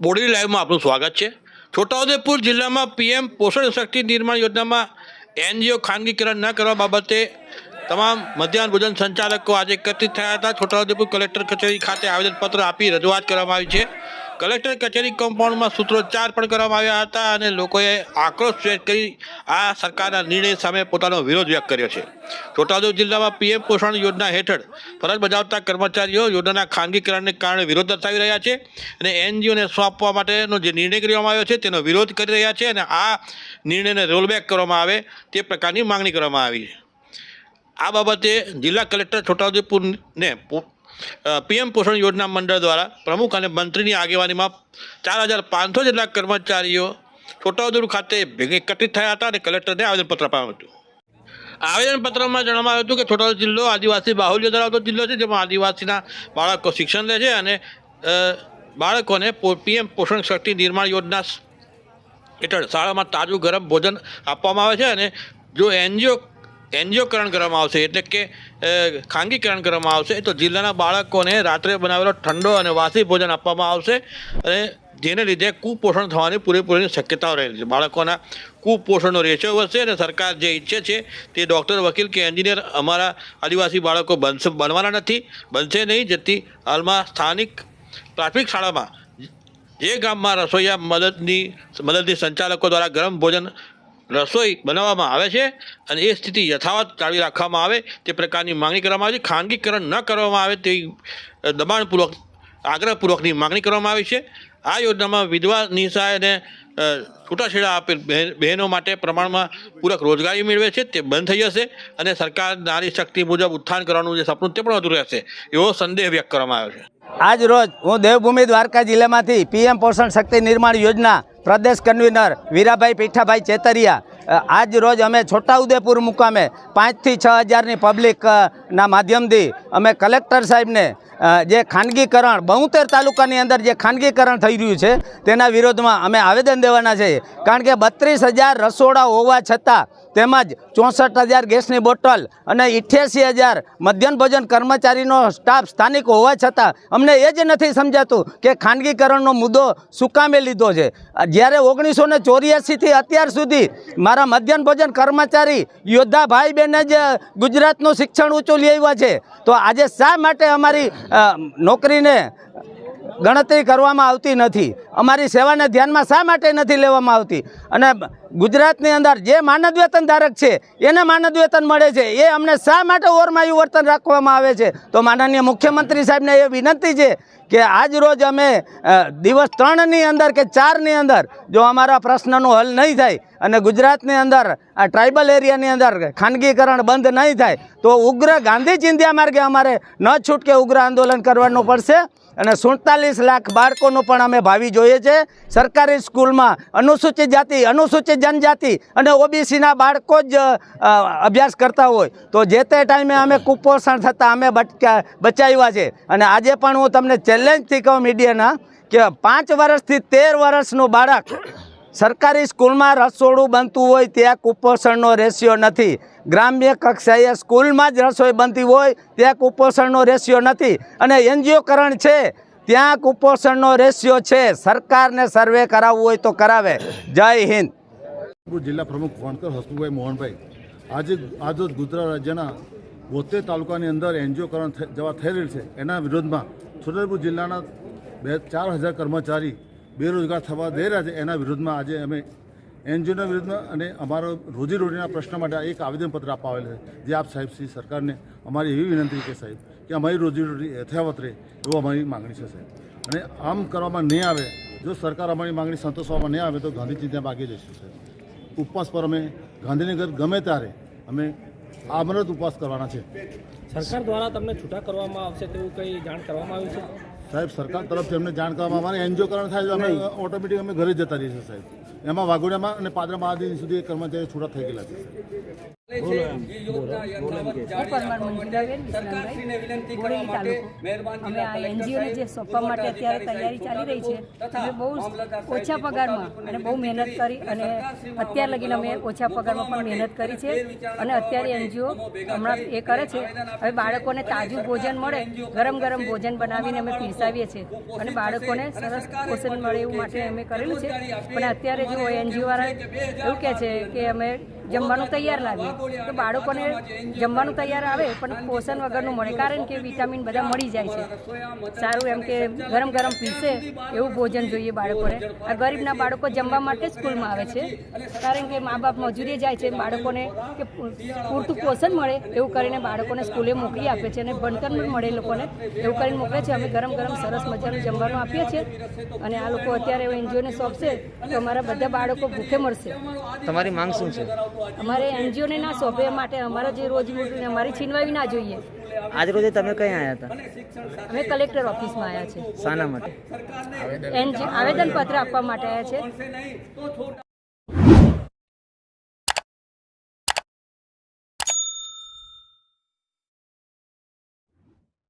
Body લાઈવમાં આપનું સ્વાગત છે. છોટાઉદેપુર જિલ્લામાં પીએમ પોષણ શક્તિ નિર્માણ યોજનામાં એનજીઓ ખાનગીકરણ ન કરવા બાબતે તમામ મધ્યાહન ભોજન સંચાલકો આજે એકત્રિત થયા હતા. છોટાઉદેપુર કલેક્ટર કચેરી ખાતે આવેદનપત્ર આપી રજૂઆત કરવામાં આવી છે. કલેક્ટર કચેરી કમ્પાઉન્ડમાં સૂત્રોચ્ચાર પણ કરવામાં આવ્યા હતા અને લોકોએ આક્રોશ વ્યક્ત કરી આ સરકારના નિર્ણય સામે પોતાનો વિરોધ વ્યક્ત કર્યો છે. છોટાઉદેપુર જિલ્લામાં પીએમ પોષણ યોજના હેઠળ ફરજ બજાવતા કર્મચારીઓ યોજનાના ખાનગીકરણને કારણે વિરોધ દર્શાવી રહ્યા છે અને એનજીઓને સોંપવા માટેનો જે નિર્ણય કરવામાં આવ્યો છે તેનો વિરોધ કરી રહ્યા છે અને આ નિર્ણયને રોલબેક કરવામાં આવે તે પ્રકારની માંગણી કરવામાં આવી છે. આ બાબતે જિલ્લા કલેક્ટર છોટાઉદેપુરને પીએમ પોષણ યોજના મંડળ દ્વારા પ્રમુખ અને મંત્રીની આગેવાનીમાં ચાર હજાર પાંચસો જેટલા કર્મચારીઓ છોટાઉદેપુર ખાતે ભેગા એકત્રિત થયા હતા અને કલેક્ટરને આવેદનપત્ર અપાયું હતું. આવેદનપત્રમાં જણાવવામાં આવ્યું હતું કે છોટાઉદ જિલ્લો આદિવાસી બાહુલ્ય ધરાવતો જિલ્લો છે, જેમાં આદિવાસીના બાળકો શિક્ષણ લે છે અને બાળકોને પીએમ પોષણ શક્તિ નિર્માણ યોજના હેઠળ શાળામાં તાજું ગરમ ભોજન આપવામાં આવે છે અને જો એનજીઓ એનજીઓકરણ કરવામાં આવશે, એટલે કે ખાનગીકરણ કરવામાં આવશે, તો જિલ્લાના બાળકોને રાત્રે બનાવેલો ઠંડો અને વાસી ભોજન આપવામાં આવશે અને જેને લીધે કુપોષણ થવાની પૂરેપૂરી શક્યતાઓ રહેલી છે. બાળકોના કુપોષણનો રેશિયો વધશે અને સરકાર જે ઈચ્છે છે તે ડૉક્ટર, વકીલ કે એન્જિનિયર અમારા આદિવાસી બાળકો બનશે, બનવાના નથી, બનશે નહીં, જેથી હાલમાં સ્થાનિક પ્રાથમિક શાળામાં જે ગામમાં રસોઈયા મદદની મદદની સંચાલકો દ્વારા ગરમ ભોજન રસોઈ બનાવવામાં આવે છે અને એ સ્થિતિ યથાવત જાળવી રાખવામાં આવે, તે પ્રકારની માંગણી કરવામાં આવે છે. ખાનગીકરણ ન કરવામાં આવે તે દબાણપૂર્વક, આગ્રહપૂર્વકની માંગણી કરવામાં આવી છે. આ યોજનામાં વિધવા નિસહાય છૂટાછેડા આપેલ બહેન- બહેનો માટે પ્રમાણમાં પૂરક રોજગારી મેળવે છે. તે બંધ થઈ જશે અને સરકાર નારી શક્તિ મુજબ ઉત્થાન કરવાનું જે સપનું તે પણ વધુ રહેશે, એવો સંદેહ વ્યક્ત કરવામાં આવ્યો છે. આજ રોજ હું દેવભૂમિ દ્વારકા જિલ્લામાંથી પીએમ પોષણ શક્તિ નિર્માણ યોજના પ્રદેશ કન્વીનર વીરાભાઈ પીઠાભાઈ ચેતરિયા આજ રોજ અમે છોટાઉદેપુર મુકામે પાંચથી છ હજારની પબ્લિકના માધ્યમથી અમે કલેક્ટર સાહેબને જે ખાનગીકરણ બહુતેર તાલુકાની અંદર જે ખાનગીકરણ થઈ રહ્યું છે, તેના વિરોધમાં અમે આવેદન દેવાના છે. કારણ કે બત્રીસ રસોડા હોવા છતાં તેમજ ચોસઠ હજાર ગેસની બોટલ અને ઇઠ્યાસી હજાર મધ્યાહન ભોજન કર્મચારીનો સ્ટાફ સ્થાનિક હોવા છતાં અમને એ જ નથી સમજાતું કે ખાનગીકરણનો મુદ્દો સુકામે લીધો છે. જ્યારે ઓગણીસો ને ચોર્યાસીથી અત્યાર સુધી મારા મધ્યાહન ભોજન કર્મચારી યોદ્ધા ભાઈ બહેને જ ગુજરાતનું શિક્ષણ ઊંચું લઈ આવ્યા છે, તો આજે શા માટે અમારી નોકરીને ગણતરી કરવામાં આવતી નથી. અમારી સેવાને ધ્યાનમાં શા માટે નથી લેવામાં આવતી? અને ગુજરાતની અંદર જે માનદ વેતન ધારક છે, એને માનદ વેતન મળે છે. એ અમને શા માટે ઓરમાયું વર્તન રાખવામાં આવે છે? તો માનનીય મુખ્યમંત્રી સાહેબને એ વિનંતી છે કે આજ રોજ અમે દિવસ ત્રણની અંદર કે ચારની અંદર, જો અમારા પ્રશ્નનો હલ નહીં થાય અને ગુજરાતની અંદર, આ ટ્રાઇબલ એરિયાની અંદર ખાનગીકરણ બંધ નહીં થાય, તો ઉગ્ર ગાંધી ચિંધ્યા માર્ગે અમારે ન છૂટકે ઉગ્ર આંદોલન કરવાનું પડશે. અને સુડતાલીસ લાખ બાળકોનું પણ અમે ભાવિ જોઈએ છે. સરકારી સ્કૂલમાં અનુસૂચિત જાતિ, અનુસૂચિત જનજાતિ અને ઓબીસીના બાળકો જ અભ્યાસ કરતા હોય. તો જે તે ટાઈમે અમે કુપોષણ થતાં અમે બચાવ્યા છે. અને આજે પણ હું તમને ચેલેન્જથી કહું મીડિયાના કે પાંચ વર્ષથી તેર વર્ષનું બાળક સરકારી સ્કૂલમાં રસોડું બનતું હોય ત્યાં કુપોષણનો રેશિયો નથી. ગ્રામ્ય કક્ષાએ સ્કૂલમાં જ રસોઈ બનતી હોય ત્યાં કુપોષણનો રેશિયો નથી. અને એનજીઓકરણ છે, ત્યાં કુપોષણનો રેશિયો છે. સરકારને સર્વે કરાવવું હોય તો કરાવે. જય હિન્દ. જિલ્લા પ્રમુખ વણકર હસમુભાઈ મોહનભાઈ. આજે આજરોજ ગુજરાત રાજ્યના બોતેર તાલુકાની અંદર એનજીઓકરણ જવા થઈ રહ્યું છે. એના વિરોધમાં છોટાઉદેપુર જિલ્લાના બે, ચાર હજાર કર્મચારી બેરોજગાર થવા જઈ રહ્યા છે, એના વિરુદ્ધમાં આજે અમે એનજીઓના વિરુદ્ધમાં અને અમારો રોજીરોટીના પ્રશ્ન માટે એક આવેદનપત્ર આપવા છે, જે આપ સાહેબ શ્રી સરકારને અમારી એવી વિનંતી કે સાહેબ, કે અમારી રોજીરોટી યથાવત રહે એવો અમારી માગણી છે, સાહેબ. અને આમ કરવામાં નહીં આવે, જો સરકાર અમારી માગણી સંતોષવામાં નહીં આવે તો ગાંધીજી ત્યાં ભાગી જઈશું, સાહેબ. ઉપવાસ પર અમે ગાંધીનગર ગમે ત્યારે અમે આમરત ઉપવાસ કરવાના છે. સરકાર દ્વારા તમને છૂટા કરવામાં આવશે તેવું કંઈ જાણ કરવામાં આવ્યું છે? સાહેબ સરકાર તરફથી અમને જાણ કરવામાં અમારે એનજીઓકરણ થાય તો અમે ઓટોમેટિક અમે ઘરે જતા રહીએ છીએ સાહેબ. એમાં વાઘોડિયામાં અને પાદરા મહાદેવ સુધી કર્મચારીઓ છૂટા થઈ ગયેલા છે અમે આ એનજીઓને જે સોંપવા માટે અત્યારે તૈયારી ચાલી રહી છે અમે બહુ ઓછા પગારમાં અને બહુ મહેનત કરી અને અત્યાર લગીને અમે ઓછા પગારમાં પણ મહેનત કરી છે અને અત્યારે એનજીઓ હમણાં એ કરે છે હવે બાળકોને તાજું ભોજન મળે ગરમ ગરમ ભોજન બનાવીને અમે પીરસાવીએ છીએ અને બાળકોને સરસ પોષણ મળે એવું માટે અમે કરેલું છે. પણ અત્યારે જો એનજીઓ વાળા એવું કહે છે કે અમે જમવાનું તૈયાર લાવીએ. તો બાળકોને જમવાનું તૈયાર આવે, પણ પોષણ વગરનું મળે. કારણ કે વિટામિન બધા મળી જાય છે. સારું એમ કે ગરમ ગરમ પીસે એવું ભોજન જોઈએ બાળકોને. આ ગરીબના બાળકો જમવા માટે સ્કૂલમાં આવે છે. કારણ કે મા બાપ મજૂરીએ જાય છે, બાળકોને કે પૂરતું પોષણ મળે એવું કરીને બાળકોને સ્કૂલે મોકલી આપે છે અને ભણતર પણ મળે લોકોને એવું કરીને મોકલે છે. અમે ગરમ ગરમ સરસ મજાનું જમવાનું આપીએ છીએ. અને આ લોકો અત્યારે એનજીઓને સોંપશે તો અમારા બધા બાળકો ભૂખે મળશે તમારી માંગ શું છે? અમારે એનજીઓને ના સોંપે માટે અમારા જે રોજ અમારી છીનવાવી ના જોઈએ. આજ રોજે તમે કઈ આવ્યા હતા? અમે કલેક્ટર ઓફિસમાં આવ્યા છે શાના માટે? એનજી આવેદનપત્ર આપવા માટે આવ્યા છે.